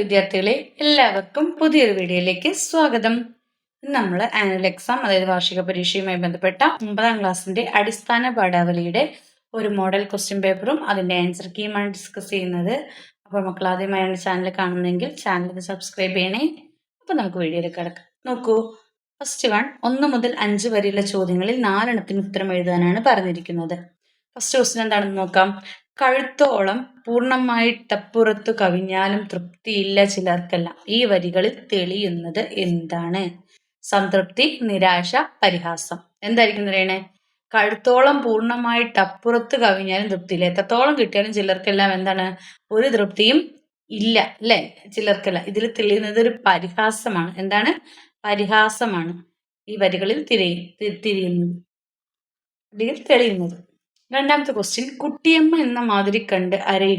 വിദ്യാർത്ഥികളെ എല്ലാവർക്കും പുതിയൊരു വീഡിയോയിലേക്ക് സ്വാഗതം. നമ്മൾ ആനുവൽ എക്സാം അതായത് വാർഷിക പരീക്ഷയുമായി ബന്ധപ്പെട്ട ഒമ്പതാം ക്ലാസ്സിന്റെ അടിസ്ഥാന പാഠാവലിയുടെ ഒരു മോഡൽ ക്വസ്റ്റ്യൻ പേപ്പറും അതിന്റെ ആൻസർ കീയുമാണ് ഡിസ്കസ് ചെയ്യുന്നത്. അപ്പോൾ മക്കൾ ആദ്യമായാണ് ചാനൽ കാണുന്നതെങ്കിൽ ചാനൽ സബ്സ്ക്രൈബ് ചെയ്യണേ. അപ്പോൾ നമുക്ക് വീഡിയോയിലേക്ക് കിടക്കാം. നോക്കൂ. ഫസ്റ്റ് വൺ ഒന്ന് മുതൽ അഞ്ച് വരെയുള്ള ചോദ്യങ്ങളിൽ നാലെണ്ണത്തിന് ഉത്തരം എഴുതാനാണ് പറഞ്ഞിരിക്കുന്നത്. ഫസ്റ്റ് ക്വസ്റ്റ്യൻ എന്താണെന്ന് നോക്കാം. കഴുത്തോളം പൂർണമായിട്ടപ്പുറത്തു കവിഞ്ഞാലും തൃപ്തിയില്ല ചിലർക്കല്ല. ഈ വരികളിൽ തെളിയുന്നത് എന്താണ്? സംതൃപ്തി നിരാശ പരിഹാസം. എന്തായിരിക്കും പറയണേ? കഴുത്തോളം പൂർണമായിട്ടപ്പുറത്ത് കവിഞ്ഞാലും തൃപ്തിയില്ല. എത്രത്തോളം കിട്ടിയാലും ചിലർക്കെല്ലാം എന്താണ്? ഒരു തൃപ്തിയും ഇല്ല അല്ലെ? ചിലർക്കല്ല. ഇതിൽ തെളിയുന്നത് ഒരു പരിഹാസമാണ്. എന്താണ്? പരിഹാസമാണ്. ഈ വരികളിൽ തിരയും തിരിയുന്നത്. അല്ലെങ്കിൽ തെളിയുന്നത്. രണ്ടാമത്തെ ക്വസ്റ്റ്യൻ കുട്ടിയമ്മ എന്ന മാതിരി കണ്ട് അരയി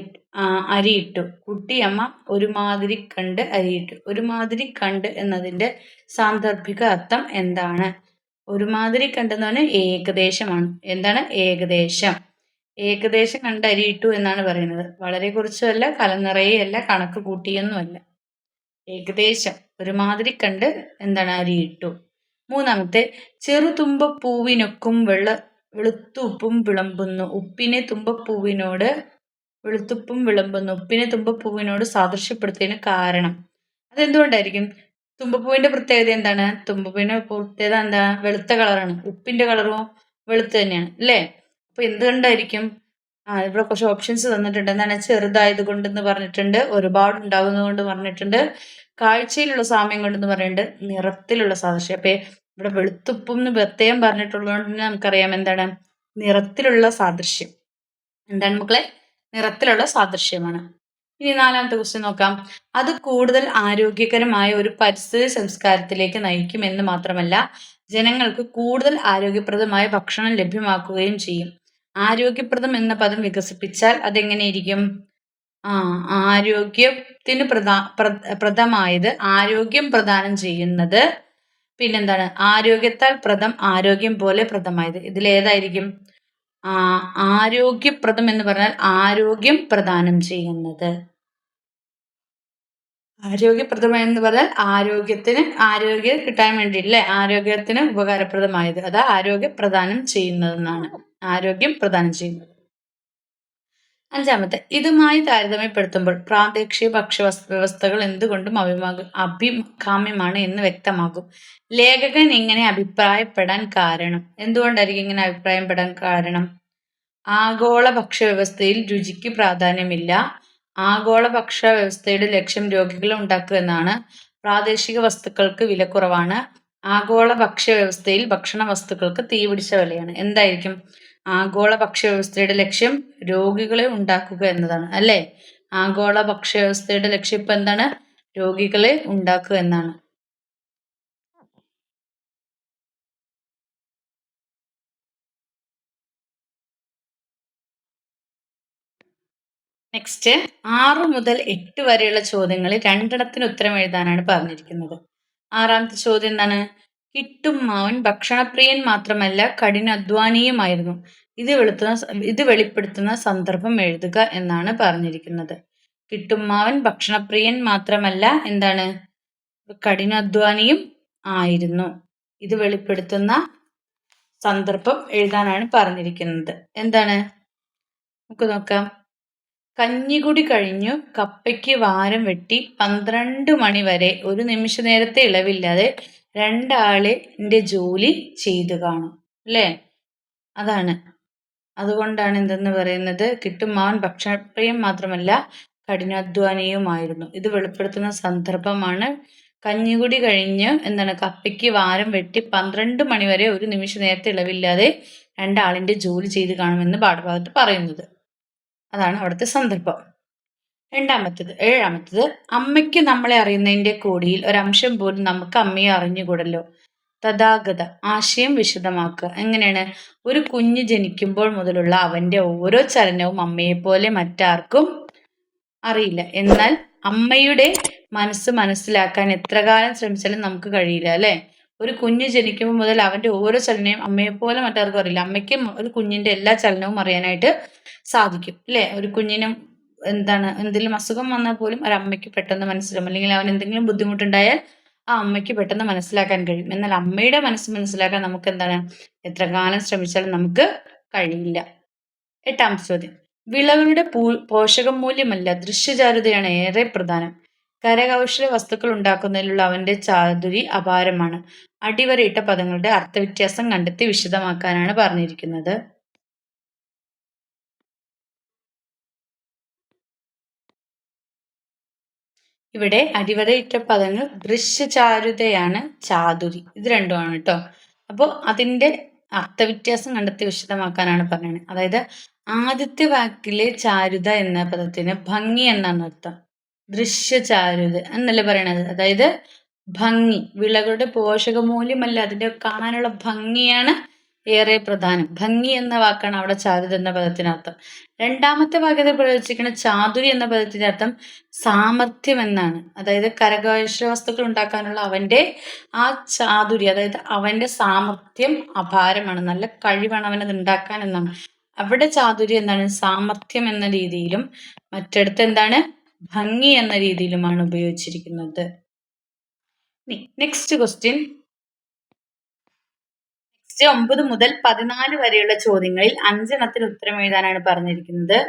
അരിയിട്ടു. കുട്ടിയമ്മ ഒരു മാതിരി കണ്ട് അരിയിട്ടു. ഒരു മാതിരി കണ്ട് എന്നതിന്റെ സാന്ദർഭിക അർത്ഥം എന്താണ്? ഒരുമാതിരി പറഞ്ഞാൽ ഏകദേശമാണ്. എന്താണ്? ഏകദേശം. ഏകദേശം കണ്ട് അരിയിട്ടു എന്നാണ് പറയുന്നത്. വളരെ കുറച്ചല്ല കലനിറയെയല്ല കണക്ക് കൂട്ടിയൊന്നുമല്ല. ഏകദേശം. ഒരുമാതിരി കണ്ട് എന്താണ്? അരിയിട്ടു. മൂന്നാമത്തെ ചെറുതുമ്പ പൂവിനൊക്കും വെള്ള വെളുത്തുപ്പും വിളമ്പുന്നു. ഉപ്പിനെ തുമ്പപ്പൂവിനോട് വെളുത്തുപ്പും വിളമ്പുന്നു. ഉപ്പിനെ തുമ്പപ്പൂവിനോട് സാദൃശ്യപ്പെടുത്തിയതിന് കാരണം. അതെന്തുകൊണ്ടായിരിക്കും? തുമ്പപ്പൂവിന്റെ പ്രത്യേകത എന്താണ്? തുമ്പപ്പൂവിന്റെ പ്രത്യേകത എന്താ? വെളുത്ത കളറാണ്. ഉപ്പിന്റെ കളറും വെളുത്ത് തന്നെയാണ്. അല്ലേ? അപ്പൊ എന്തുകൊണ്ടായിരിക്കും? ആ ഇവിടെ കുറച്ച് ഓപ്ഷൻസ് തന്നിട്ടുണ്ട്. എന്താണ്? ചെറുതായത് കൊണ്ടെന്ന് പറഞ്ഞിട്ടുണ്ട്. ഒരുപാട് ഉണ്ടാകുന്നത് കൊണ്ട് പറഞ്ഞിട്ടുണ്ട്. കാഴ്ചയിലുള്ള സാമ്യം കൊണ്ടെന്ന് പറഞ്ഞിട്ടുണ്ട്. നിറത്തിലുള്ള സാദൃശ്യം. അപ്പൊ ഇവിടെ വെളുത്തുപ്പും എന്ന് പ്രത്യേകം പറഞ്ഞിട്ടുള്ളതുകൊണ്ട് തന്നെ നമുക്കറിയാം എന്താണ്? നിറത്തിലുള്ള സാദൃശ്യം. എന്താണ് മക്കളെ? നിറത്തിലുള്ള സാദൃശ്യമാണ്. ഇനി നാലാമത്തെ ക്വസ്റ്റ്യൻ നോക്കാം. അത് കൂടുതൽ ആരോഗ്യകരമായ ഒരു പരിസ്ഥിതി സംസ്കാരത്തിലേക്ക് നയിക്കും എന്ന് മാത്രമല്ല ജനങ്ങൾക്ക് കൂടുതൽ ആരോഗ്യപ്രദമായ ഭക്ഷണം ലഭ്യമാക്കുകയും ചെയ്യും. ആരോഗ്യപ്രദം എന്ന പദം വികസിപ്പിച്ചാൽ അതെങ്ങനെയിരിക്കും? ആ ആരോഗ്യത്തിന് പ്രധാ പ്രദമായത് ആരോഗ്യം പ്രദാനം ചെയ്യുന്നത് പിന്നെന്താണ്? ആരോഗ്യത്താൽ പ്രദം ആരോഗ്യം പോലെ പ്രദമായത് ഇതിലേതായിരിക്കും ആരോഗ്യപ്രദം എന്ന് പറഞ്ഞാൽ ആരോഗ്യം പ്രദാനം ചെയ്യുന്നത്. ആരോഗ്യപ്രദം എന്ന് പറഞ്ഞാൽ ആരോഗ്യത്തിന് ആരോഗ്യം കിട്ടാൻ വേണ്ടി അല്ലേ ആരോഗ്യത്തിന് ഉപകാരപ്രദമായത്. അത് ആരോഗ്യം പ്രദാനം ചെയ്യുന്നതെന്നാണ്. ആരോഗ്യം പ്രദാനം ചെയ്യുന്നത്. അഞ്ചാമത്തെ ഇതുമായി താരതമ്യപ്പെടുത്തുമ്പോൾ പ്രാദേശിക ഭക്ഷ്യ വ്യവസ്ഥകൾ എന്തുകൊണ്ടും അഭിമാകും അഭികാമ്യമാണ് എന്ന് വ്യക്തമാകും. ലേഖകൻ ഇങ്ങനെ അഭിപ്രായപ്പെടാൻ കാരണം. എന്തുകൊണ്ടായിരിക്കും ഇങ്ങനെ അഭിപ്രായപ്പെടാൻ കാരണം? ആഗോള ഭക്ഷ്യവ്യവസ്ഥയിൽ രുചിക്ക് പ്രാധാന്യമില്ല. ആഗോള ഭക്ഷ്യ വ്യവസ്ഥയുടെ ലക്ഷ്യം രോഗികളെ ഉണ്ടാക്കുക എന്നാണ്. പ്രാദേശിക വസ്തുക്കൾക്ക് വില കുറവാണ്. ആഗോള ഭക്ഷ്യ വ്യവസ്ഥയിൽ ഭക്ഷണ വസ്തുക്കൾക്ക് തീപിടിച്ച വിലയാണ്. എന്തായിരിക്കും? ആഗോള ഭക്ഷ്യവ്യവസ്ഥയുടെ ലക്ഷ്യം രോഗികളെ ഉണ്ടാക്കുക എന്നതാണ് അല്ലേ? ആഗോള ഭക്ഷ്യവ്യവസ്ഥയുടെ ലക്ഷ്യം ഇപ്പൊ എന്താണ്? രോഗികളെ ഉണ്ടാക്കുക എന്നാണ്. നെക്സ്റ്റ് ആറ് മുതൽ എട്ട് വരെയുള്ള ചോദ്യങ്ങളിൽ രണ്ടെണ്ണത്തിന് ഉത്തരം എഴുതാനാണ് പറഞ്ഞിരിക്കുന്നത്. ആറാമത്തെ ചോദ്യം എന്താണ്? കിട്ടും മാവൻ ഭക്ഷണപ്രിയൻ മാത്രമല്ല കഠിനാധ്വാനിയുമായിരുന്നു. ഇത് വെളുത്തുന്ന ഇത് വെളിപ്പെടുത്തുന്ന സന്ദർഭം എഴുതുക എന്നാണ് പറഞ്ഞിരിക്കുന്നത്. കിട്ടുമ്മാവൻ ഭക്ഷണപ്രിയൻ മാത്രമല്ല എന്താണ്? കഠിനാധ്വാനിയും ആയിരുന്നു. ഇത് വെളിപ്പെടുത്തുന്ന സന്ദർഭം എഴുതാനാണ് പറഞ്ഞിരിക്കുന്നത്. എന്താണ്? നമുക്ക് നോക്കാം. കഞ്ഞികുടി കഴിഞ്ഞു. കപ്പയ്ക്ക് വാരം വെട്ടി പന്ത്രണ്ട് മണി വരെ ഒരു നിമിഷ നേരത്തെ ഇളവില്ലാതെ രണ്ടാളിന്റെ ജോലി ചെയ്തു കാണും അല്ലേ? അതാണ്. അതുകൊണ്ടാണ് എന്തെന്ന് പറയുന്നത് കിട്ടുമാവൻ ഭക്ഷണപ്രിയം മാത്രമല്ല കഠിനാധ്വാനിയുമായിരുന്നു ഇത് വെളിപ്പെടുത്തുന്ന സന്ദർഭമാണ്. കഞ്ഞികുടി കഴിഞ്ഞ് എന്താണ് കപ്പയ്ക്ക് വാരം വെട്ടി പന്ത്രണ്ട് മണിവരെ ഒരു നിമിഷ നേരത്തെ ഇളവില്ലാതെ രണ്ടാളിന്റെ ജോലി ചെയ്ത് കാണുമെന്ന് പാഠഭാഗത്ത് പറയുന്നത്. അതാണ് അവിടുത്തെ സന്ദർഭം. രണ്ടാമത്തത് ഏഴാമത്തത് അമ്മയ്ക്ക് നമ്മളെ അറിയുന്നതിന്റെ കോടിയിൽ ഒരംശം പോലും നമുക്ക് അമ്മയെ അറിഞ്ഞുകൂടല്ലോ? തഥാഗത ആശയം വിശദമാക്കുക. എങ്ങനെയാണ്? ഒരു കുഞ്ഞ് ജനിക്കുമ്പോൾ മുതലുള്ള അവന്റെ ഓരോ ചലനവും അമ്മയെപ്പോലെ മറ്റാർക്കും അറിയില്ല. എന്നാൽ അമ്മയുടെ മനസ്സ് മനസ്സിലാക്കാൻ എത്ര കാലം ശ്രമിച്ചാലും നമുക്ക് കഴിയില്ല അല്ലേ? ഒരു കുഞ്ഞ് ജനിക്കുമ്പോൾ മുതൽ അവന്റെ ഓരോ ചലനവും അമ്മയെപ്പോലെ മറ്റാർക്കും അറിയില്ല. അമ്മയ്ക്ക് ഒരു കുഞ്ഞിന്റെ എല്ലാ ചലനവും അറിയാനായിട്ട് സാധിക്കും അല്ലേ? ഒരു കുഞ്ഞിനും എന്താണ് എന്തെങ്കിലും അസുഖം വന്നാൽ പോലും ഒരു അമ്മയ്ക്ക് പെട്ടെന്ന് മനസ്സിലാവും. അല്ലെങ്കിൽ അവൻ എന്തെങ്കിലും ബുദ്ധിമുട്ടുണ്ടായാൽ ആ അമ്മയ്ക്ക് പെട്ടെന്ന് മനസ്സിലാക്കാൻ കഴിയും. എന്നാൽ അമ്മയുടെ മനസ്സ് മനസ്സിലാക്കാൻ നമുക്ക് എന്താണ് എത്ര കാലം ശ്രമിച്ചാലും നമുക്ക് കഴിയില്ല. എട്ടാം ചോദ്യം. വിളകളുടെ പോഷകമൂല്യമല്ല ദൃശ്യചാരുതയാണ് ഏറെ പ്രധാനം. കരകൗശല വസ്തുക്കൾ ഉണ്ടാക്കുന്നതിലുള്ള അവന്റെ ചാതുരി അപാരമാണ്. അടിവരയിട്ട പദങ്ങളുടെ അർത്ഥവ്യത്യാസം കണ്ടെത്തി വിശദമാക്കാനാണ് പറഞ്ഞിരിക്കുന്നത്. ഇവിടെ അടിവരയിട്ട പദങ്ങൾ ദൃശ്യചാരുതയാണ് ചാതുരി. ഇത് രണ്ടുമാണ് കേട്ടോ അപ്പോൾ അതിന്റെ അർത്ഥവ്യത്യാസം കണ്ടെത്തി വിശദമാക്കാനാണ് പറയുന്നത് അതായത് ആദ്യത്തെ വാക്കിലെ ചാരുത എന്ന പദത്തിന് ഭംഗി എന്നാണ് അർത്ഥം. ദൃശ്യചാരുത എന്നല്ലേ പറയണത്? അതായത് ഭംഗി വിളകളുടെ പോഷകമൂല്യമല്ല അതിന്റെ കാണാനുള്ള ഭംഗിയാണ് ഏറെ പ്രധാനം. ഭംഗി എന്ന വാക്കാണ് അവിടെ ചാരുത എന്ന പദത്തിനർത്ഥം. രണ്ടാമത്തെ വാക്യത്തിൽ പ്രയോഗിച്ചിരിക്കുന്ന ചാതുരി എന്ന പദത്തിന്റെ അർത്ഥം സാമർഥ്യം എന്നാണ്. അതായത് കരകൗശല വസ്തുക്കൾ ഉണ്ടാക്കാനുള്ള അവന്റെ ആ ചാതുരി അതായത് അവന്റെ സാമർഥ്യം അപാരമാണ്. നല്ല കഴിവാണ് അവനത് ഉണ്ടാക്കാൻ എന്നാണ്. അവിടെ ചാതുരി എന്താണ്? സാമർഥ്യം എന്ന രീതിയിലും മറ്റടുത്ത് എന്താണ്? ഭംഗി എന്ന രീതിയിലുമാണ് ഉപയോഗിച്ചിരിക്കുന്നത്. നെക്സ്റ്റ് ക്വസ്റ്റ്യൻ നെക്സ്റ്റ് ഒമ്പത് മുതൽ പതിനാല് വരെയുള്ള ചോദ്യങ്ങളിൽ അഞ്ചെണ്ണത്തിന് ഉത്തരം എഴുതാനാണ് പറഞ്ഞിരിക്കുന്നത്.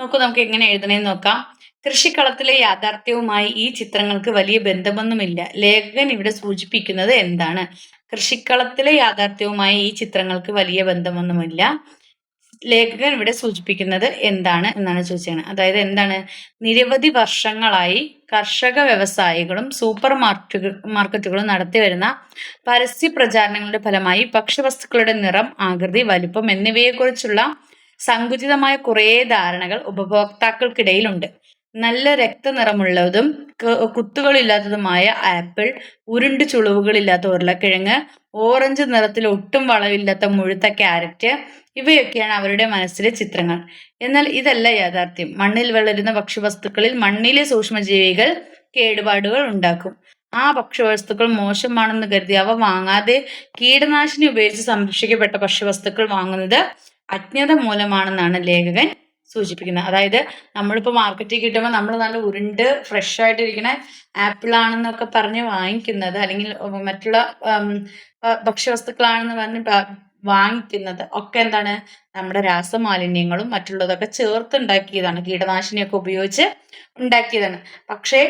നോക്കൂ നമുക്ക് എങ്ങനെ എഴുതണേന്ന് നോക്കാം. കൃഷിക്കളത്തിലെ യാഥാർത്ഥ്യവുമായി ഈ ചിത്രങ്ങൾക്ക് വലിയ ബന്ധമൊന്നുമില്ല. ലേഖകൻ ഇവിടെ സൂചിപ്പിക്കുന്നത് എന്താണ്? കൃഷിക്കളത്തിലെ യാഥാർത്ഥ്യവുമായി ഈ ചിത്രങ്ങൾക്ക് വലിയ ബന്ധമൊന്നുമില്ല. ലേഖകൻ ഇവിടെ സൂചിപ്പിക്കുന്നത് എന്താണ് എന്നാണ് ചോദിച്ചത്. അതായത് എന്താണ്? നിരവധി വർഷങ്ങളായി കർഷക വ്യവസായികളും സൂപ്പർ മാർക്കറ്റുകൾ മാർക്കറ്റുകളും നടത്തി വരുന്ന പരസ്യ പ്രചാരണങ്ങളുടെ ഫലമായി ഭക്ഷ്യവസ്തുക്കളുടെ നിറം ആകൃതി വലിപ്പം എന്നിവയെക്കുറിച്ചുള്ള സങ്കുചിതമായ കുറേ ധാരണകൾ ഉപഭോക്താക്കൾക്കിടയിലുണ്ട്. നല്ല രക്തനിറമുള്ളതും കുത്തുകളില്ലാത്തതുമായ ആപ്പിൾ ഉരുണ്ട് ചുളിവുകളില്ലാത്ത ഉരുളക്കിഴങ്ങ് ഓറഞ്ച് നിറത്തിൽ ഒട്ടും വളവില്ലാത്ത മുഴുത്ത ക്യാരറ്റ് ഇവയൊക്കെയാണ് അവരുടെ മനസ്സിലെ ചിത്രങ്ങൾ. എന്നാൽ ഇതല്ല യാഥാർത്ഥ്യം. മണ്ണിൽ വളരുന്ന ഭക്ഷ്യവസ്തുക്കളിൽ മണ്ണിലെ സൂക്ഷ്മജീവികൾ കേടുപാടുകൾ ഉണ്ടാക്കും. ആ ഭക്ഷ്യവസ്തുക്കൾ മോശമാണെന്ന് കരുതി അവ വാങ്ങാതെ കീടനാശിനി ഉപയോഗിച്ച് സംരക്ഷിക്കപ്പെട്ട ഭക്ഷ്യവസ്തുക്കൾ വാങ്ങുന്നത് അജ്ഞത മൂലമാണെന്നാണ് ലേഖകൻ സൂചിപ്പിക്കുന്നത്. അതായത് നമ്മളിപ്പോൾ മാർക്കറ്റിൽ കിട്ടുമ്പോൾ നമ്മൾ നല്ല ഉരുണ്ട് ഫ്രഷ് ആയിട്ടിരിക്കുന്ന ആപ്പിൾ ആണെന്നൊക്കെ പറഞ്ഞ് വാങ്ങിക്കുന്നത്. അല്ലെങ്കിൽ മറ്റുള്ള ഭക്ഷ്യവസ്തുക്കളാണെന്ന് പറഞ്ഞ് വാങ്ങിക്കുന്നത്. ഒക്കെ എന്താണ്? നമ്മുടെ രാസമാലിന്യങ്ങളും മറ്റുള്ളതൊക്കെ ചേർത്ത് ഉണ്ടാക്കിയതാണ്. കീടനാശിനിയൊക്കെ ഉപയോഗിച്ച് ഉണ്ടാക്കിയതാണ്. പക്ഷേ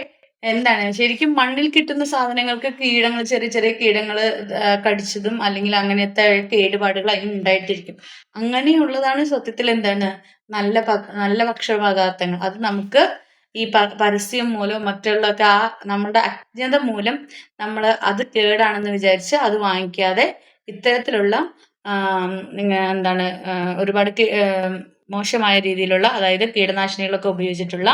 എന്താണ്? ശരിക്കും മണ്ണിൽ കിട്ടുന്ന സാധനങ്ങൾക്ക് കീടങ്ങൾ ചെറിയ ചെറിയ കീടങ്ങൾ കടിച്ചതും അല്ലെങ്കിൽ അങ്ങനത്തെ കേടുപാടുകൾ അതിന് ഉണ്ടായിട്ടിരിക്കും. അങ്ങനെയുള്ളതാണ് സത്യത്തിൽ എന്താണ്? നല്ല നല്ല ഭക്ഷണപദാർത്ഥങ്ങൾ. അത് നമുക്ക് ഈ പരസ്യം മൂലം മറ്റുള്ളതൊക്കെ ആ നമ്മുടെ അജ്ഞത മൂലം നമ്മൾ അത് കേടാണെന്ന് വിചാരിച്ച് അത് വാങ്ങിക്കാതെ ഇത്തരത്തിലുള്ള എന്താണ് ഒരുപാട് മോശമായ രീതിയിലുള്ള അതായത് കീടനാശിനികളൊക്കെ ഉപയോഗിച്ചിട്ടുള്ള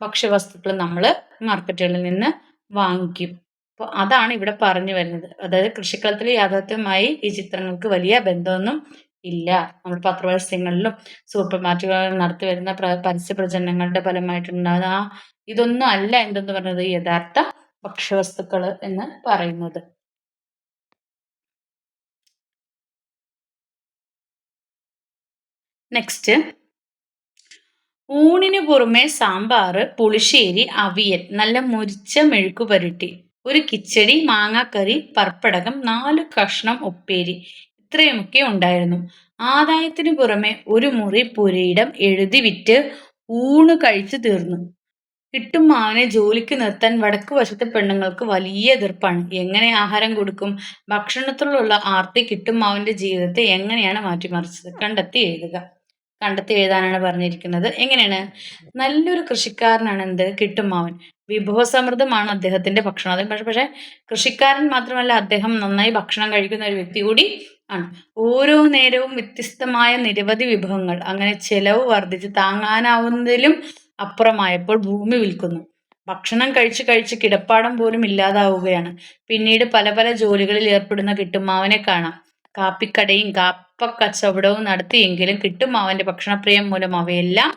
ഭക്ഷ്യവസ്തുക്കൾ നമ്മൾ മാർക്കറ്റുകളിൽ നിന്ന് വാങ്ങിക്കും. അപ്പോൾ അതാണ് ഇവിടെ പറഞ്ഞു വരുന്നത്. അതായത് കൃഷിക്കളത്തിൽ യാഥാർത്ഥ്യമായി ഈ ചിത്രങ്ങൾക്ക് വലിയ ബന്ധമൊന്നും ഇല്ല. നമ്മൾ പത്രപരസ്യങ്ങളിലും സൂപ്പർ മാർക്കറ്റുകളിൽ നടത്തി വരുന്ന പരസ്യ പ്രചരണങ്ങളുടെ ഫലമായിട്ടുണ്ടാകുന്ന ആ ഇതൊന്നും അല്ല എന്തെന്ന് പറഞ്ഞത് യഥാർത്ഥ ഭക്ഷ്യവസ്തുക്കൾ എന്ന് പറയുന്നത്. നെക്സ്റ്റ് ഊണിന് പുറമെ സാമ്പാർ പുളിശ്ശേരി അവിയൽ നല്ല മുരിച്ച മെഴുക്കു പുരട്ടി ഒരു കിച്ചടി മാങ്ങാക്കറി പർപ്പടകം നാല് കഷ്ണം ഉപ്പേരി ഇത്രയുമൊക്കെ ഉണ്ടായിരുന്നു. ആദായത്തിന് പുറമെ ഒരു മുറി പുരയിടം എഴുതി വിറ്റ് ഊണ് കഴിച്ചു തീർന്നു. കിട്ടും മാവനെ ജോലിക്ക് നിർത്താൻ വടക്കു വശത്തെ പെണ്ണുങ്ങൾക്ക് വലിയ എതിർപ്പാണ്. എങ്ങനെ ആഹാരം കൊടുക്കും? ഭക്ഷണത്തിലുള്ള ആർത്തി കിട്ടും മാവിന്റെ ജീവിതത്തെ എങ്ങനെയാണ് മാറ്റിമറിച്ചത്? കണ്ടെത്തി എഴുതുക. കണ്ടെത്തി എഴുതാനാണ് പറഞ്ഞിരിക്കുന്നത്. എങ്ങനെയാണ്? നല്ലൊരു കൃഷിക്കാരനാണ് എന്ത്? കിട്ടുമാവൻ. വിഭവസമൃദ്ധമാണ് അദ്ദേഹത്തിന്റെ ഭക്ഷണം. പക്ഷെ പക്ഷെ കൃഷിക്കാരൻ മാത്രമല്ല അദ്ദേഹം നന്നായി ഭക്ഷണം കഴിക്കുന്ന ഒരു വ്യക്തി കൂടി ആണ്. ഓരോ നേരവും വ്യത്യസ്തമായ നിരവധി വിഭവങ്ങൾ അങ്ങനെ ചെലവ് വർദ്ധിച്ച് താങ്ങാനാവുന്നതിലും അപ്പുറമായപ്പോൾ ഭൂമി വിൽക്കുന്നു. ഭക്ഷണം കഴിച്ച് കഴിച്ച് കിടപ്പാടം പോലും ഇല്ലാതാവുകയാണ്. പിന്നീട് പല പല ജോലികളിൽ ഏർപ്പെടുന്ന കിട്ടുമാവനെ കാണാം. കാപ്പിക്കടയും കാപ്പക്കച്ചവടവും നടത്തിയെങ്കിലും കിട്ടും അവന്റെ ഭക്ഷണപ്രിയം മൂലം അവയെല്ലാം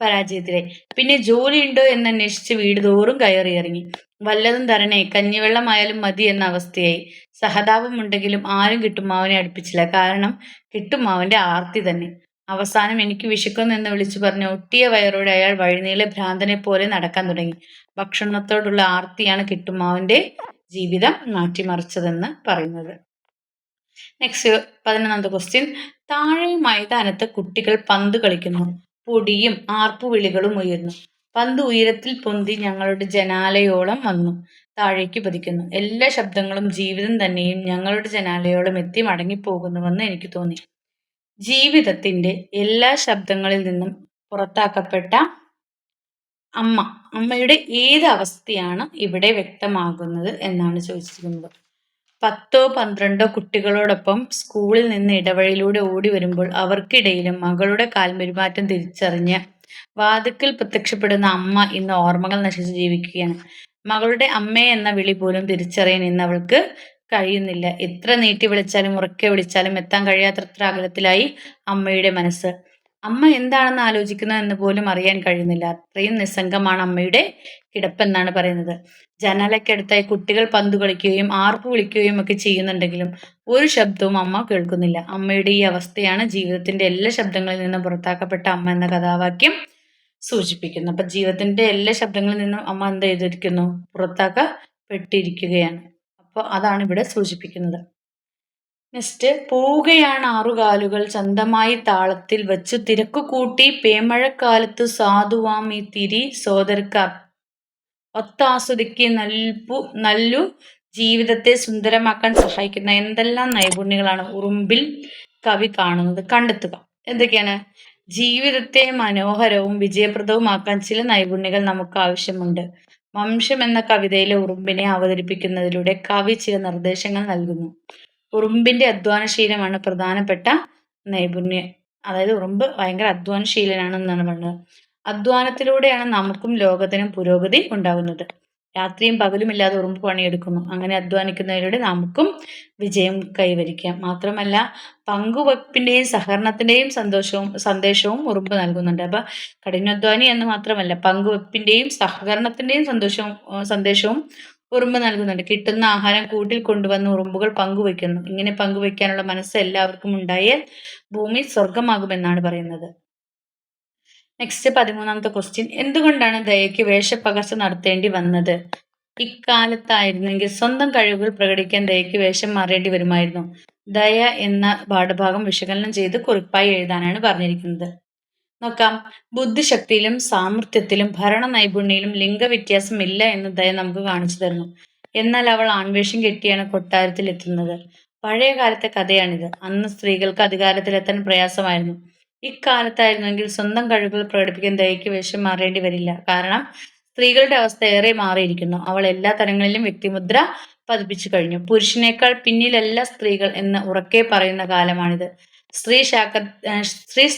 പരാജയത്തിലായി. പിന്നെ ജോലി ഉണ്ടോ എന്ന് അന്വേഷിച്ച് വീട് തോറും കയറി ഇറങ്ങി. വല്ലതും തരണേ കഞ്ഞിവെള്ളമായാലും മതി എന്ന അവസ്ഥയായി. സഹതാപമുണ്ടെങ്കിലും ആരും കിട്ടുമാവനെ അടുപ്പിച്ചില്ല. കാരണം കിട്ടുമാവന്റെ ആർത്തി തന്നെ. അവസാനം എനിക്ക് വിശക്കുന്നു എന്ന് വിളിച്ചു പറഞ്ഞ ഒട്ടിയ വയറോടെ അയാൾ വഴിനീളെ ഭ്രാന്തനെ പോലെ നടക്കാൻ തുടങ്ങി. ഭക്ഷണത്തോടുള്ള ആർത്തിയാണ് കിട്ടുമാവന്റെ ജീവിതം മാറ്റിമറിച്ചതെന്ന് പറയുന്നത്. നെക്സ്റ്റ് പതിനൊന്നാമത്തെ ക്വസ്റ്റ്യൻ താഴെ മൈതാനത്ത് കുട്ടികൾ പന്ത് കളിക്കുന്നു. പൊടിയും ആർപ്പുവിളികളും ഉയരുന്നു. പന്ത് ഉയരത്തിൽ പൊന്തി ഞങ്ങളുടെ ജനാലയോളം വന്നു. താഴേക്ക് പതിക്കുന്നു. എല്ലാ ശബ്ദങ്ങളും ജീവിതം തന്നെയും ഞങ്ങളുടെ ജനാലയോളം എത്തി മടങ്ങിപ്പോകുന്നുവെന്ന് എനിക്ക് തോന്നി. ജീവിതത്തിന്റെ എല്ലാ ശബ്ദങ്ങളിൽ നിന്നും പുറത്താക്കപ്പെട്ട അമ്മ. അമ്മയുടെ ഏത് അവസ്ഥയാണ് ഇവിടെ വ്യക്തമാകുന്നത് എന്നാണ് ചോദിച്ചിരിക്കുന്നത്. പത്തോ പന്ത്രണ്ടോ കുട്ടികളോടൊപ്പം സ്കൂളിൽ നിന്ന് ഇടവഴിയിലൂടെ ഓടി വരുമ്പോൾ അവർക്കിടയിലും മകളുടെ കാൽപെരുമാറ്റം തിരിച്ചറിഞ്ഞ് വാതുക്കൽ പ്രത്യക്ഷപ്പെടുന്ന അമ്മ ഇന്ന് ഓർമ്മകൾ നശിച്ച് ജീവിക്കുകയാണ്. മകളുടെ അമ്മേ എന്ന വിളി പോലും തിരിച്ചറിയാൻ ഇന്ന് അവൾക്ക് കഴിയുന്നില്ല. എത്ര നീട്ടി വിളിച്ചാലും ഉറക്കെ വിളിച്ചാലും എത്താൻ കഴിയാത്തത്ര അകലത്തിലായി അമ്മയുടെ മനസ്സ്. അമ്മ എന്താണെന്ന് ആലോചിക്കുന്നത് എന്ന് പോലും അറിയാൻ കഴിയുന്നില്ല. അത്രയും നിസ്സംഗമാണ് അമ്മയുടെ കിടപ്പെന്നാണ് പറയുന്നത്. ജനലക്കടുത്തായി കുട്ടികൾ പന്ത് കളിക്കുകയും ആർപ്പ് വിളിക്കുകയും ഒക്കെ ചെയ്യുന്നുണ്ടെങ്കിലും ഒരു ശബ്ദവും അമ്മ കേൾക്കുന്നില്ല. അമ്മയുടെ ഈ അവസ്ഥയാണ് ജീവിതത്തിന്റെ എല്ലാ ശബ്ദങ്ങളിൽ നിന്നും പുറത്താക്കപ്പെട്ട അമ്മ എന്ന കഥാവാക്യം സൂചിപ്പിക്കുന്നു. അപ്പൊ ജീവിതത്തിന്റെ എല്ലാ ശബ്ദങ്ങളിൽ നിന്നും അമ്മ എന്ത് ചെയ്തിരിക്കുന്നു? പുറത്താക്കപ്പെട്ടിരിക്കുകയാണ്. അപ്പോൾ അതാണ് ഇവിടെ സൂചിപ്പിക്കുന്നത്. നെക്സ്റ്റ് പോവുകയാണ് ആറുകാലുകൾ. ചന്തമായി താളത്തിൽ വെച്ച് തിരക്കു കൂട്ടി പേമഴക്കാലത്ത് സാധുവാം ഈ തിരി സോദർക്കാർ ഒത്താസ്വദിക്ക് നൽപു നല്ലു ജീവിതത്തെ സുന്ദരമാക്കാൻ സഹായിക്കുന്ന എന്തെല്ലാം നൈപുണ്യങ്ങളാണ് ഉറുമ്പിൽ കവി കാണുന്നത്? കണ്ടെത്തുക. എന്തൊക്കെയാണ്? ജീവിതത്തെ മനോഹരവും വിജയപ്രദവുമാക്കാൻ ചില നൈപുണ്യങ്ങൾ നമുക്ക് ആവശ്യമുണ്ട്. വംശം എന്ന കവിതയിലെ ഉറുമ്പിനെ അവതരിപ്പിക്കുന്നതിലൂടെ കവി ചില നിർദ്ദേശങ്ങൾ നൽകുന്നു. ഉറുമ്പിന്റെ അധ്വാനശീലമാണ് പ്രധാനപ്പെട്ട നൈപുണ്യം. അതായത് ഉറുമ്പ് ഭയങ്കര അധ്വാനശീലനാണെന്നാണ് പറഞ്ഞത്. അധ്വാനത്തിലൂടെയാണ് നമുക്കും ലോകത്തിനും പുരോഗതി ഉണ്ടാകുന്നത്. രാത്രിയും പകലും ഇല്ലാതെ ഉറുമ്പ് പണിയെടുക്കുന്നു. അങ്ങനെ അധ്വാനിക്കുന്നതിലൂടെ നമുക്കും വിജയം കൈവരിക്കാം. മാത്രമല്ല പങ്കുവെപ്പിന്റെയും സഹകരണത്തിന്റെയും സന്തോഷവും സന്ദേശവും ഉറുമ്പ് നൽകുന്നുണ്ട്. അപ്പൊ കഠിനാധ്വാനി എന്ന് മാത്രമല്ല പങ്കുവെപ്പിന്റെയും സഹകരണത്തിന്റെയും സന്തോഷവും സന്ദേശവും ഉറുമ്പ് നൽകുന്നുണ്ട്. കിട്ടുന്ന ആഹാരം കൂട്ടിൽ കൊണ്ടുവന്ന് ഉറുമ്പുകൾ പങ്കുവെക്കുന്നു ഇങ്ങനെ പങ്കുവെക്കാനുള്ള മനസ്സ് എല്ലാവർക്കും ഉണ്ടായാൽ ഭൂമി സ്വർഗമാകുമെന്നാണ് പറയുന്നത്. നെക്സ്റ്റ് പതിമൂന്നാമത്തെ ക്വസ്റ്റ്യൻ എന്തുകൊണ്ടാണ് ദയയ്ക്ക് വേഷപ്പകർച്ച നടത്തേണ്ടി വന്നത്? ഇക്കാലത്തായിരുന്നെങ്കിൽ സ്വന്തം കഴിവുകൾ പ്രകടിക്കാൻ ദയയ്ക്ക് വേഷം മാറേണ്ടി വരുമായിരുന്നു. ദയ എന്ന പാഠഭാഗം വിശകലനം ചെയ്ത് കുറിപ്പായി എഴുതാനാണ് പറഞ്ഞിരിക്കുന്നത്. നോക്കാം. ബുദ്ധിശക്തിയിലും സാമർത്ഥ്യത്തിലും ഭരണ നൈപുണ്യയിലും ലിംഗവ്യത്യാസം ഇല്ല എന്ന് ദയ നമുക്ക് കാണിച്ചു തരുന്നു. എന്നാൽ അവൾ ആൺവേഷം കെട്ടിയാണ് കൊട്ടാരത്തിൽ എത്തുന്നത്. പഴയ കാലത്തെ കഥയാണിത്. അന്ന് സ്ത്രീകൾക്ക് അധികാരത്തിലെത്താൻ പ്രയാസമായിരുന്നു. ഇക്കാലത്തായിരുന്നെങ്കിൽ സ്വന്തം കഴിവുകൾ പ്രകടിപ്പിക്കാൻ ദയക്ക് വേഷം മാറേണ്ടി വരില്ല. കാരണം സ്ത്രീകളുടെ അവസ്ഥ ഏറെ മാറിയിരിക്കുന്നു. അവൾ എല്ലാ തരങ്ങളിലും വ്യക്തിമുദ്ര പതിപ്പിച്ചു കഴിഞ്ഞു. പുരുഷനേക്കാൾ പിന്നിലല്ല സ്ത്രീകൾ എന്ന് ഉറക്കെ പറയുന്ന കാലമാണിത്. സ്ത്രീ ശാക്ത സ്ത്രീ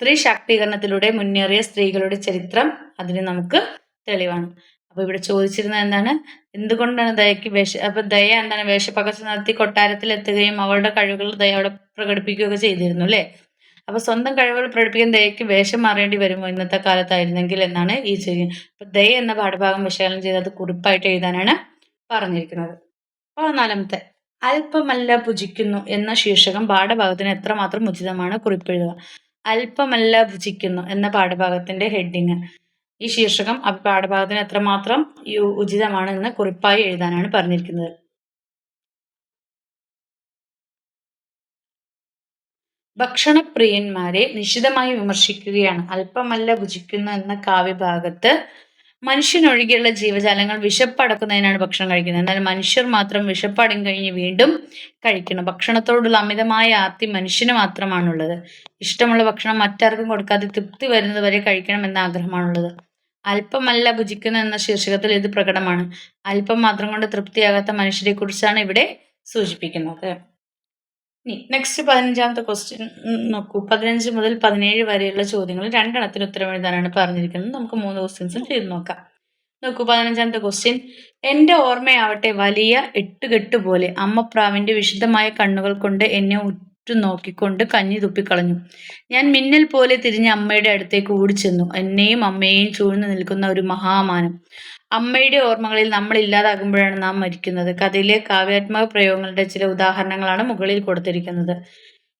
സ്ത്രീ ശാക്തീകരണത്തിലൂടെ മുന്നേറിയ സ്ത്രീകളുടെ ചരിത്രം അതിന് നമുക്ക് തെളിവാണ്. അപ്പൊ ഇവിടെ ചോദിച്ചിരുന്നത് എന്താണ്? എന്തുകൊണ്ടാണ് ദയക്ക് വേഷ അപ്പൊ ദയ എന്താണ് വേഷപ്പകർച്ച നടത്തി കൊട്ടാരത്തിൽ എത്തുകയും അവളുടെ കഴിവുകൾ ദയ അവിടെ പ്രകടിപ്പിക്കുകയൊക്കെ ചെയ്തിരുന്നു അല്ലേ? അപ്പൊ സ്വന്തം കഴിവുകൾ പ്രകടിപ്പിക്കാൻ ദയക്ക് വേഷം മാറേണ്ടി വരുമോ ഇന്നത്തെ കാലത്തായിരുന്നെങ്കിൽ എന്നാണ് ഈ ചോദ്യം. അപ്പൊ ദയ എന്ന പാഠഭാഗം വിശകലനം ചെയ്ത് അത് കുറിപ്പായിട്ട് എഴുതാനാണ് പറഞ്ഞിരിക്കുന്നത്. നാലാമത്തെ അല്പമല്ല പുജിക്കുന്നു എന്ന ശീർഷകം പാഠഭാഗത്തിന് എത്രമാത്രം ഉചിതമാണ് കുറിപ്പെഴുതുക. അല്പമല്ല ഭുജിക്കുന്നു എന്ന പാഠഭാഗത്തിന്റെ ഹെഡിങ്. ഈ ശീർഷകം ആ പാഠഭാഗത്തിന് എത്രമാത്രം ഉചിതമാണ് എന്ന് കുറിപ്പായി എഴുതാനാണ് പറഞ്ഞിരിക്കുന്നത്. ഭക്ഷണപ്രിയന്മാരെ നിശിതമായി വിമർശിക്കുകയാണ്. അല്പമല്ല ഭുജിക്കുന്നു എന്ന കാവ്യഭാഗത്ത് മനുഷ്യനൊഴികെയുള്ള ജീവജാലങ്ങൾ വിശപ്പടക്കുന്നതിനാണ് ഭക്ഷണം കഴിക്കുന്നത്. എന്നാൽ മനുഷ്യർ മാത്രം വിശപ്പടം കഴിഞ്ഞ് വീണ്ടും കഴിക്കണം ഭക്ഷണത്തോടുള്ള അമിതമായ ആർത്തി മനുഷ്യന് മാത്രമാണുള്ളത്. ഇഷ്ടമുള്ള ഭക്ഷണം മറ്റാർക്കും കൊടുക്കാതെ തൃപ്തി വരുന്നത് വരെ കഴിക്കണം എന്ന ആഗ്രഹമാണുള്ളത്. അല്പമല്ല ഭുജിക്കുന്നു എന്ന ശീർഷകത്തിൽ ഇത് പ്രകടമാണ്. അല്പം മാത്രം കൊണ്ട് തൃപ്തിയാകാത്ത മനുഷ്യരെ കുറിച്ചാണ് ഇവിടെ സൂചിപ്പിക്കുന്നത്. നെക്സ്റ്റ് പതിനഞ്ചാമത്തെ ക്വസ്റ്റ്യൻ നോക്കൂ. പതിനഞ്ച് മുതൽ പതിനേഴ് വരെയുള്ള ചോദ്യങ്ങൾ രണ്ടെണ്ണത്തിന് ഉത്തരം എഴുതാനാണ് പറഞ്ഞിരിക്കുന്നത്. നമുക്ക് മൂന്ന് ക്വസ്റ്റ്യൻസും ചെയ്ത് നോക്കാം. നോക്കൂ പതിനഞ്ചാമത്തെ ക്വസ്റ്റ്യൻ എന്റെ ഓർമ്മയാവട്ടെ വലിയ എട്ടുകെട്ട് പോലെ അമ്മപ്രാവിന്റെ വിശുദ്ധമായ കണ്ണുകൾ കൊണ്ട് എന്നെ ഉറ്റു നോക്കിക്കൊണ്ട് കഞ്ഞി തുപ്പിക്കളഞ്ഞു. ഞാൻ മിന്നൽ പോലെ തിരിഞ്ഞ് അമ്മയുടെ അടുത്തേക്ക് ഓടിച്ചെന്നു. എന്നെയും അമ്മയെയും ചൂഴ്ന്നു നിൽക്കുന്ന ഒരു മഹാമാനം. അമ്മയുടെ ഓർമ്മകളിൽ നമ്മൾ ഇല്ലാതാകുമ്പോഴാണ് നാം മരിക്കുന്നത്. കഥയിലെ കാവ്യാത്മക പ്രയോഗങ്ങളുടെ ചില ഉദാഹരണങ്ങളാണ് മുകളിൽ കൊടുത്തിരിക്കുന്നത്.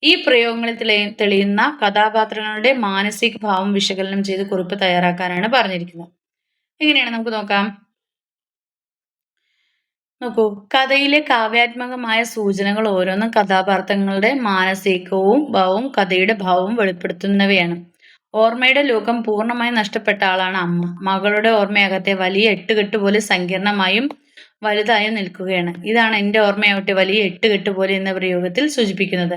ഈ പ്രയോഗങ്ങളിൽ തെളി- തെളിയുന്ന കഥാപാത്രങ്ങളുടെ മാനസിക ഭാവം വിശകലനം ചെയ്ത് കുറിപ്പ് തയ്യാറാക്കാനാണ് പറഞ്ഞിരിക്കുന്നത്. എങ്ങനെയാണ് നമുക്ക് നോക്കാം? നോക്കൂ. കഥയിലെ കാവ്യാത്മകമായ സൂചനകൾ ഓരോന്നും കഥാപാത്രങ്ങളുടെ മാനസികവും ഭാവവും കഥയുടെ ഭാവവും വെളിപ്പെടുത്തുന്നവയാണ്. ഓർമ്മയുടെ ലോകം പൂർണമായി നഷ്ടപ്പെട്ട ആളാണ് അമ്മ. മകളുടെ ഓർമ്മയകത്തെ വലിയ എട്ടുകെട്ട് പോലെ സങ്കീർണമായും വലുതായും നിൽക്കുകയാണ്. ഇതാണ് എന്റെ ഓർമ്മയാവട്ടെ വലിയ എട്ടുകെട്ട് പോലെ എന്ന പ്രയോഗത്തിൽ സൂചിപ്പിക്കുന്നത്.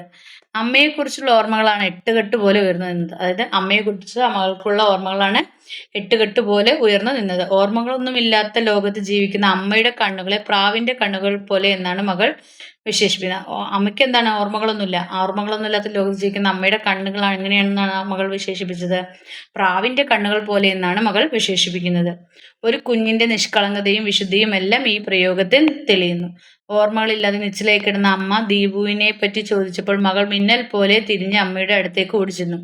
അമ്മയെക്കുറിച്ചുള്ള ഓർമ്മകളാണ് എട്ടുകെട്ട് പോലെ ഉയർന്നു നിന്നത്. അതായത് അമ്മയെക്കുറിച്ച് മകൾക്കുള്ള ഓർമ്മകളാണ് എട്ടുകെട്ട് പോലെ ഉയർന്നു നിന്നത്. ഓർമ്മകളൊന്നുമില്ലാത്ത ലോകത്ത് ജീവിക്കുന്ന അമ്മയുടെ കണ്ണുകളെ പ്രാവിന്റെ കണ്ണുകൾ പോലെ എന്നാണ് മകൾ വിശേഷിപ്പിക്കുന്നത്. അമ്മയ്ക്ക് എന്താണ് ഓർമ്മകളൊന്നുമില്ല? ഓർമ്മകളൊന്നുമില്ലാത്ത ലോകത്ത് ജീവിക്കുന്ന അമ്മയുടെ കണ്ണുകൾ എങ്ങനെയാണെന്നാണ് മകൾ വിശേഷിപ്പിച്ചത്. പ്രാവിന്റെ കണ്ണുകൾ പോലെ എന്നാണ് മകൾ വിശേഷിപ്പിക്കുന്നത്. ഒരു കുഞ്ഞിന്റെ നിഷ്കളങ്കതയും വിശുദ്ധിയും എല്ലാം ഈ പ്രയോഗത്തിൽ തെളിയുന്നു. ഓർമ്മകളില്ലാതെ നിശ്ചലേക്ക് കിടന്ന അമ്മ ദീപുവിനെ പറ്റി ചോദിച്ചപ്പോൾ മകൾ മിന്നൽ പോലെ തിരിഞ്ഞ് അമ്മയുടെ അടുത്തേക്ക് ഓടിച്ചെന്നു.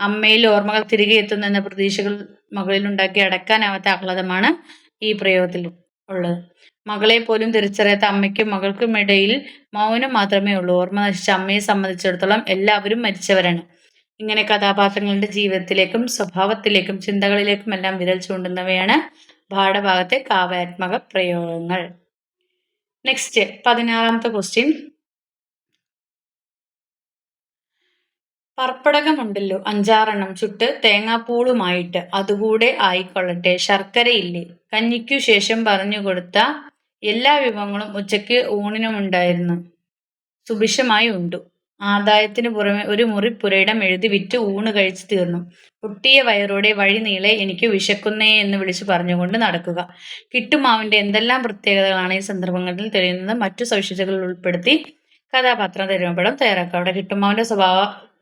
അമ്മയിൽ ഓർമ്മകൾ തിരികെ എത്തുന്നു എന്ന പ്രതീക്ഷകൾ മകളിലുണ്ടാക്കി അടക്കാനാവാത്ത ആഹ്ലാദമാണ് ഈ പ്രയോഗത്തിൽ ഉള്ളത്. മകളെ പോലും തിരിച്ചറിയാത്ത അമ്മയ്ക്കും മകൾക്കും ഇടയിൽ മൗനം മാത്രമേ ഉള്ളൂ. ഓർമ്മ നശിച്ച അമ്മയെ സംബന്ധിച്ചിടത്തോളം എല്ലാവരും മരിച്ചവരാണ്. ഇങ്ങനെ കഥാപാത്രങ്ങളുടെ ജീവിതത്തിലേക്കും സ്വഭാവത്തിലേക്കും ചിന്തകളിലേക്കും എല്ലാം വിരൽ ചൂണ്ടുന്നവയാണ് പാഠഭാഗത്തെ കാവ്യാത്മക പ്രയോഗങ്ങൾ. നെക്സ്റ്റ് പതിനാറാമത്തെ ക്വസ്റ്റ്യൻ പർപ്പടകമുണ്ടല്ലോ അഞ്ചാറെണ്ണം ചുട്ട് തേങ്ങാപ്പൂളുമായിട്ട്. അതുകൂടെ ആയിക്കൊള്ളട്ടെ ശർക്കരയില്ലേ? കഞ്ഞിക്കു ശേഷം പറഞ്ഞു കൊടുത്ത എല്ലാ വിഭവങ്ങളും ഉച്ചയ്ക്ക് ഊണിനുമുണ്ടായിരുന്നു. സുഭിക്ഷമായി ഉണ്ടു. ആദായത്തിന് പുറമെ ഒരു മുറി പുരയിടം എഴുതി വിറ്റ് ഊണ് കഴിച്ചു തീർന്നു. പൊട്ടിയ വയറോടെ വഴി നീളെ എനിക്ക് വിശക്കുന്നേ എന്ന് വിളിച്ചു പറഞ്ഞുകൊണ്ട് നടക്കുക. കിട്ടുമാവിന്റെ എന്തെല്ലാം പ്രത്യേകതകളാണ് ഈ സന്ദർഭങ്ങളിൽ തെളിയുന്നത് മറ്റു സവിശേഷതകൾ ഉൾപ്പെടുത്തി കഥാപാത്രം തരുമ്പോഴും തയ്യാറാക്കുക. അവിടെ കിട്ടുമാവിന്റെ സ്വഭാവ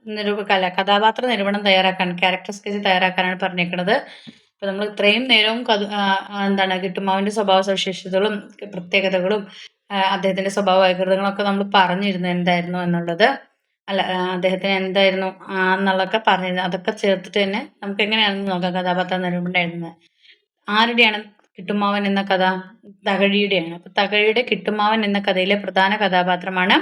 നിരൂപ കല കഥാപാത്ര നിരൂപണം തയ്യാറാക്കാൻ ക്യാരക്ടർ സ്കെച്ച് തയ്യാറാക്കാനാണ് പറഞ്ഞേക്കുന്നത് അപ്പോൾ നമ്മൾ ഇത്രയും നേരവും കഥ എന്താണ് കിട്ടുമാവിന്റെ സ്വഭാവ സവിശേഷതകളും പ്രത്യേകതകളും അദ്ദേഹത്തിന്റെ സ്വഭാവ വൈകൃതങ്ങളൊക്കെ നമ്മൾ പറഞ്ഞിരുന്നു എന്തായിരുന്നു എന്നുള്ളത്. അല്ല അദ്ദേഹത്തിന് എന്തായിരുന്നു എന്നുള്ളതൊക്കെ പറഞ്ഞിരുന്നു അതൊക്കെ ചേർത്തിട്ട് തന്നെ നമുക്ക് എങ്ങനെയാണെന്ന് നോക്കാം കഥാപാത്ര നിരൂപണം എഴുതുന്നത് ആരുടെയാണ് കിട്ടുമാവൻ എന്ന കഥ? തകഴിയുടെയാണ്. അപ്പൊ തകഴിയുടെ കിട്ടുമാവൻ എന്ന കഥയിലെ പ്രധാന കഥാപാത്രമാണ്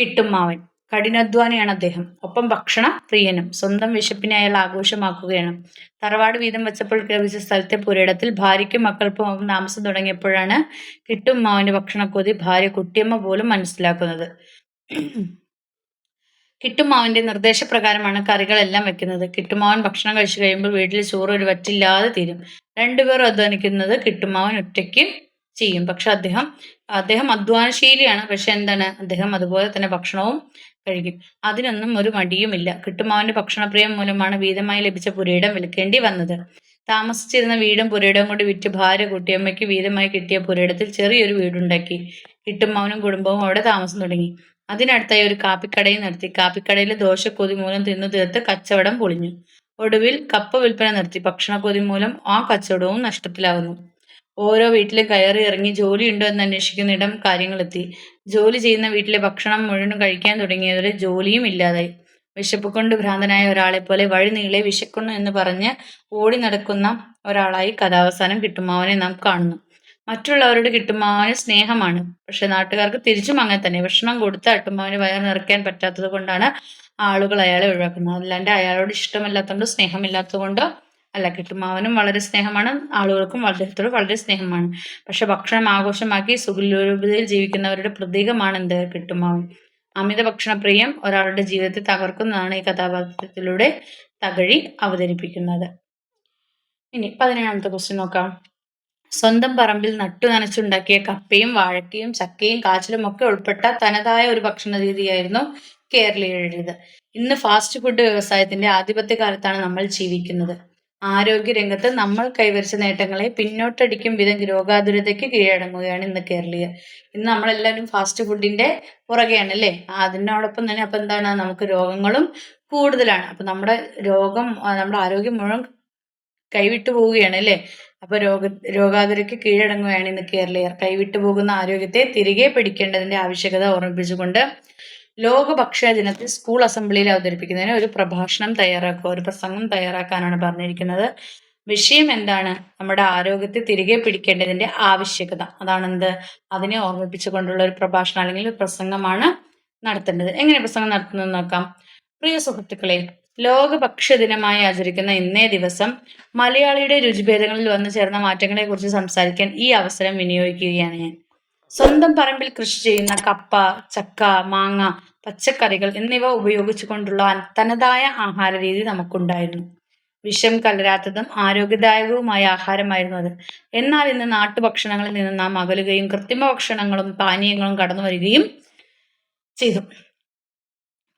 കിട്ടുമാവൻ. കഠിനാധ്വാനിയാണ് അദ്ദേഹം. ഒപ്പം ഭക്ഷണ പ്രിയനും സ്വന്തം വിശപ്പിനെ അയാൾ ആഘോഷമാക്കുകയാണ്. തറവാട് വീതം വെച്ചപ്പോൾ ലഭിച്ച സ്ഥലത്തെ പുരയിടത്തിൽ ഭാര്യയ്ക്കും മക്കൾക്കും താമസം തുടങ്ങിയപ്പോഴാണ് കിട്ടും മാവിന്റെ ഭക്ഷണക്കൊതി ഭാര്യ കുട്ടിയമ്മ പോലും മനസ്സിലാക്കുന്നത്. കിട്ടുമാവിന്റെ നിർദ്ദേശപ്രകാരമാണ് കറികളെല്ലാം വെക്കുന്നത്. കിട്ടുമാവൻ ഭക്ഷണം കഴിച്ചു കഴിയുമ്പോൾ വീട്ടിൽ ചോറ് ഒരു വറ്റില്ലാതെ തീരും. രണ്ടുപേർ അധ്വാനിക്കുന്നത് കിട്ടുമാവൻ ഒറ്റയ്ക്ക് ചെയ്യും. പക്ഷെ അദ്ദേഹം അദ്ദേഹം അധ്വാനശീലിയാണ്. പക്ഷെ എന്താണ്? അദ്ദേഹം അതുപോലെ തന്നെ ഭക്ഷണവും കഴിക്കും. അതിനൊന്നും ഒരു മടിയുമില്ല. കിട്ടുമാവിന്റെ ഭക്ഷണപ്രിയം മൂലമാണ് വീതമായി ലഭിച്ച പുരയിടം വിൽക്കേണ്ടി വന്നത്. താമസിച്ചിരുന്ന വീടും പുരയിടവും കൊണ്ട് വിറ്റ് ഭാര്യ കുട്ടിയമ്മയ്ക്ക് വീതമായി കിട്ടിയ പുരയിടത്തിൽ ചെറിയൊരു വീടുണ്ടാക്കി. കിട്ടുമാവനും കുടുംബവും അവിടെ താമസം തുടങ്ങി. അതിനടുത്തായി ഒരു കാപ്പിക്കടയും നിർത്തി. കാപ്പിക്കടയിലെ ദോശക്കൊതി മൂലം തിന്നു തീർത്ത് കച്ചവടം പൊളിഞ്ഞു. ഒടുവിൽ കപ്പ വിൽപ്പന നിർത്തി. ഭക്ഷണക്കൊതി മൂലം ആ കച്ചവടവും നഷ്ടത്തിലാകുന്നു ഓരോ വീട്ടിലും കയറി ഇറങ്ങി ജോലിയുണ്ടോ എന്ന് അന്വേഷിക്കുന്നിടം കാര്യങ്ങളെത്തി. ജോലി ചെയ്യുന്ന വീട്ടിലെ ഭക്ഷണം മുഴുവൻ കഴിക്കാൻ തുടങ്ങിയതോടെ ജോലിയും ഇല്ലാതായി. വിശപ്പ് കൊണ്ട് ഭ്രാന്തനായ ഒരാളെ പോലെ വഴി നീളെ വിശക്കുന്നു എന്ന് പറഞ്ഞ് ഓടി നടക്കുന്ന ഒരാളായി കഥാവസാനം കിട്ടുമാവനെ നാം കാണുന്നു. മറ്റുള്ളവരോട് കിട്ടുമാവന് സ്നേഹമാണ്. പക്ഷെ നാട്ടുകാർക്ക് തിരിച്ചും അങ്ങനെ തന്നെ. ഭക്ഷണം കൊടുത്ത് അട്ടുമാവന് വയർ നിറയ്ക്കാൻ പറ്റാത്തത് കൊണ്ടാണ് ആളുകൾ അയാളെ ഒഴിവാക്കുന്നത്. അല്ലാണ്ട് അയാളോട് ഇഷ്ടമില്ലാത്തതുകൊണ്ടോ സ്നേഹമില്ലാത്തതുകൊണ്ട് അല്ല കിട്ടുമാവനും വളരെ സ്നേഹമാണ്. ആളുകൾക്കും അദ്ദേഹത്തോട് വളരെ സ്നേഹമാണ്. പക്ഷെ ഭക്ഷണം ആഘോഷമാക്കി സുഖലോലുപതയിൽ ജീവിക്കുന്നവരുടെ പ്രതീകമാണ് എന്ത്? കിട്ടുമാവൻ അമിത ഭക്ഷണപ്രിയം ഒരാളുടെ ജീവിതത്തെ തകർക്കുന്നതാണ് ഈ കഥാപാത്രത്തിലൂടെ തകഴി അവതരിപ്പിക്കുന്നത്. ഇനി പതിനേഴാമത്തെ ക്വസ്റ്റ്യൻ നോക്കാം. സ്വന്തം പറമ്പിൽ നട്ടു നനച്ചുണ്ടാക്കിയ കപ്പയും വാഴക്കയും ചക്കയും കാച്ചിലും ഒക്കെ ഉൾപ്പെട്ട തനതായ ഒരു ഭക്ഷണ രീതിയായിരുന്നു കേരളീയരുടേത്. ഇന്ന് ഫാസ്റ്റ് ഫുഡ് വ്യവസായത്തിന്റെ ആധിപത്യ കാലത്താണ് നമ്മൾ ജീവിക്കുന്നത്. ആരോഗ്യ രംഗത്ത് നമ്മൾ കൈവരിച്ച നേട്ടങ്ങളെ പിന്നോട്ടടിക്കും വിധം രോഗാതുരതയ്ക്ക് കീഴടങ്ങുകയാണ് ഇന്ന് കേരളീയർ. ഇന്ന് നമ്മളെല്ലാവരും ഫാസ്റ്റ് ഫുഡിന്റെ പുറകെയാണ് അല്ലേ? അതിനോടൊപ്പം തന്നെ അപ്പൊ എന്താണ്? നമുക്ക് രോഗങ്ങളും കൂടുതലാണ്. അപ്പൊ നമ്മുടെ രോഗം നമ്മുടെ ആരോഗ്യം മുഴുവൻ കൈവിട്ടു പോവുകയാണ് അല്ലേ? അപ്പൊ രോഗ രോഗാതുരയ്ക്ക് കീഴടങ്ങുകയാണ് ഇന്ന് കേരളീയർ. കൈവിട്ടു പോകുന്ന ആരോഗ്യത്തെ തിരികെ പിടിക്കേണ്ടതിന്റെ ആവശ്യകത ഓർമ്മിപ്പിച്ചുകൊണ്ട് ലോക ഭക്ഷ്യ ദിനത്തിൽ സ്കൂൾ അസംബ്ലിയിൽ അവതരിപ്പിക്കുന്നതിന് ഒരു പ്രഭാഷണം തയ്യാറാക്കുക ഒരു പ്രസംഗം തയ്യാറാക്കാനാണ് പറഞ്ഞിരിക്കുന്നത്. വിഷയം എന്താണ്? നമ്മുടെ ആരോഗ്യത്തെ തിരികെ പിടിക്കേണ്ടതിന്റെ ആവശ്യകത. അതാണെന്ത്? അതിനെ ഓർമ്മിപ്പിച്ചുകൊണ്ടുള്ള ഒരു പ്രഭാഷണം അല്ലെങ്കിൽ ഒരു പ്രസംഗമാണ് നടത്തേണ്ടത്. എങ്ങനെ പ്രസംഗം നടത്തുന്നത് നോക്കാം. പ്രിയ സുഹൃത്തുക്കളെ ലോക ഭക്ഷ്യ ദിനമായി ആചരിക്കുന്ന ഇന്നേ ദിവസം മലയാളിയുടെ രുചിഭേദങ്ങളിൽ വന്നു ചേർന്ന മാറ്റങ്ങളെ കുറിച്ച് സംസാരിക്കാൻ ഈ അവസരം വിനിയോഗിക്കുകയാണ് ഞാൻ. സ്വന്തം പറമ്പിൽ കൃഷി ചെയ്യുന്ന കപ്പ ചക്ക മാങ്ങ പച്ചക്കറികൾ എന്നിവ ഉപയോഗിച്ചുകൊണ്ടുള്ള തനതായ ആഹാര രീതി നമുക്കുണ്ടായിരുന്നു. വിഷം കലരാത്തതും ആരോഗ്യദായകവുമായ ആഹാരമായിരുന്നു അത്. എന്നാൽ ഇന്ന് നാട്ടുഭക്ഷണങ്ങളിൽ നിന്ന് നാം അകലുകയും കൃത്രിമ ഭക്ഷണങ്ങളും പാനീയങ്ങളും കടന്നു വരികയും ചെയ്തു.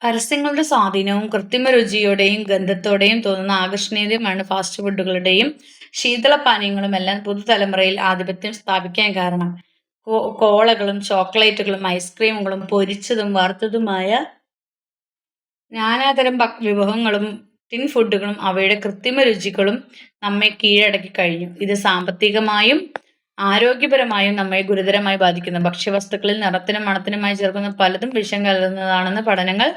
പരസ്യങ്ങളുടെ സ്വാധീനവും കൃത്രിമ രുചിയോടെയും ഗന്ധത്തോടെയും തോന്നുന്ന ആകർഷണീയതയുമാണ് ഫാസ്റ്റ് ഫുഡുകളുടെയും ശീതളപാനീയങ്ങളും എല്ലാം പുതുതലമുറയിൽ ആധിപത്യം സ്ഥാപിക്കാൻ കാരണം. കോളകളും ചോക്ലേറ്റുകളും ഐസ്ക്രീമുകളും പൊരിച്ചതും വറുത്തതുമായ നാനാതരം വിഭവങ്ങളും ടിൻ ഫുഡുകളും അവയുടെ കൃത്രിമ രുചികളും നമ്മെ കീഴടക്കി കഴിഞ്ഞു. ഇത് സാമ്പത്തികമായും ആരോഗ്യപരമായും നമ്മെ ഗുരുതരമായി ബാധിക്കുന്നു. ഭക്ഷ്യവസ്തുക്കളിൽ നിറത്തിനും മണത്തിനുമായി ചേർക്കുന്ന പലതും വിഷം കലർന്നതാണെന്ന് പഠനങ്ങൾ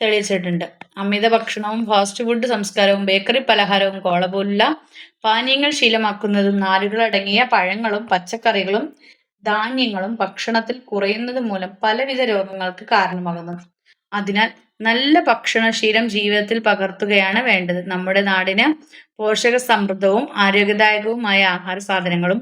തെളിയിച്ചിട്ടുണ്ട്. അമിത ഭക്ഷണവും ഫാസ്റ്റ് ഫുഡ് സംസ്കാരവും ബേക്കറി പലഹാരവും കോള പോലുള്ള പാനീയങ്ങൾ ശീലമാക്കുന്നതും നാരുകളടങ്ങിയ പഴങ്ങളും പച്ചക്കറികളും ധാന്യങ്ങളും ഭക്ഷണത്തിൽ കുറയുന്നത് മൂലം പലവിധ രോഗങ്ങൾക്ക് കാരണമാകുന്നു. അതിനാൽ നല്ല ഭക്ഷണശീലം ജീവിതത്തിൽ പകർത്തുകയാണ് വേണ്ടത്. നമ്മുടെ നാടിന് പോഷക സമൃദ്ധവും ആരോഗ്യദായകവുമായ ആഹാര സാധനങ്ങളും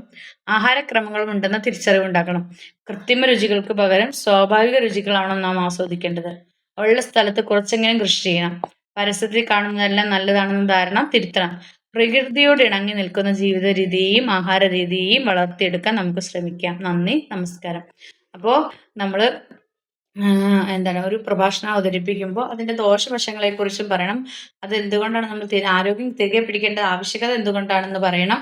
ആഹാരക്രമങ്ങളും ഉണ്ടെന്ന തിരിച്ചറിവുണ്ടാക്കണം കൃത്രിമ രുചികൾക്ക് പകരം സ്വാഭാവിക രുചികളാണ് നാം ആസ്വദിക്കേണ്ടത്. ഉള്ള സ്ഥലത്ത് കുറച്ചെങ്കിലും കൃഷി ചെയ്യണം. പരസ്യത്തിൽ കാണുന്നതെല്ലാം നല്ലതാണെന്ന ധാരണ തിരുത്തണം. പ്രകൃതിയോട് ഇണങ്ങി നിൽക്കുന്ന ജീവിത രീതിയെയും ആഹാര രീതിയെയും വളർത്തിയെടുക്കാൻ നമുക്ക് ശ്രമിക്കാം. നന്ദി നമസ്കാരം. അപ്പോൾ നമ്മൾ എന്താണ് ഒരു പ്രഭാഷണം അവതരിപ്പിക്കുമ്പോൾ അതിന്റെ ദോഷവശങ്ങളെക്കുറിച്ചും പറയണം. അത് എന്തുകൊണ്ടാണ് നമ്മൾ ആരോഗ്യം തിരികെ പിടിക്കേണ്ട ആവശ്യകത എന്തുകൊണ്ടാണെന്ന് പറയണം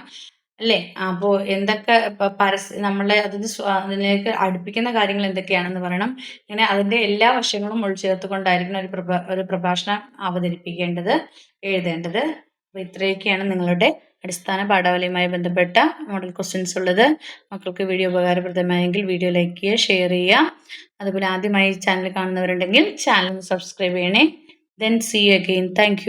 അല്ലേ? അപ്പോൾ എന്തൊക്കെ പരസ്യ നമ്മളെ അതിന് അതിലേക്ക് അടുപ്പിക്കുന്ന കാര്യങ്ങൾ എന്തൊക്കെയാണെന്ന് പറയണം. ഇങ്ങനെ അതിന്റെ എല്ലാ വശങ്ങളും ഉൾച്ചേർത്തുകൊണ്ടായിരിക്കണം ഒരു പ്രഭാ ഒരു പ്രഭാഷണം അവതരിപ്പിക്കേണ്ടത് എഴുതേണ്ടത്. അപ്പോൾ ഇത്രയൊക്കെയാണ് നിങ്ങളുടെ അടിസ്ഥാന പാഠാവലിയുമായി ബന്ധപ്പെട്ട മോഡൽ ക്വസ്റ്റ്യൻസ് ഉള്ളത്. മക്കൾക്ക് വീഡിയോ ഉപകാരപ്രദമായെങ്കിൽ വീഡിയോ ലൈക്ക് ചെയ്യുക ഷെയർ ചെയ്യുക. അതുപോലെ ആദ്യമായി ചാനൽ കാണുന്നവരുണ്ടെങ്കിൽ ചാനൽ സബ്സ്ക്രൈബ് ചെയ്യണേ. Then see you again thank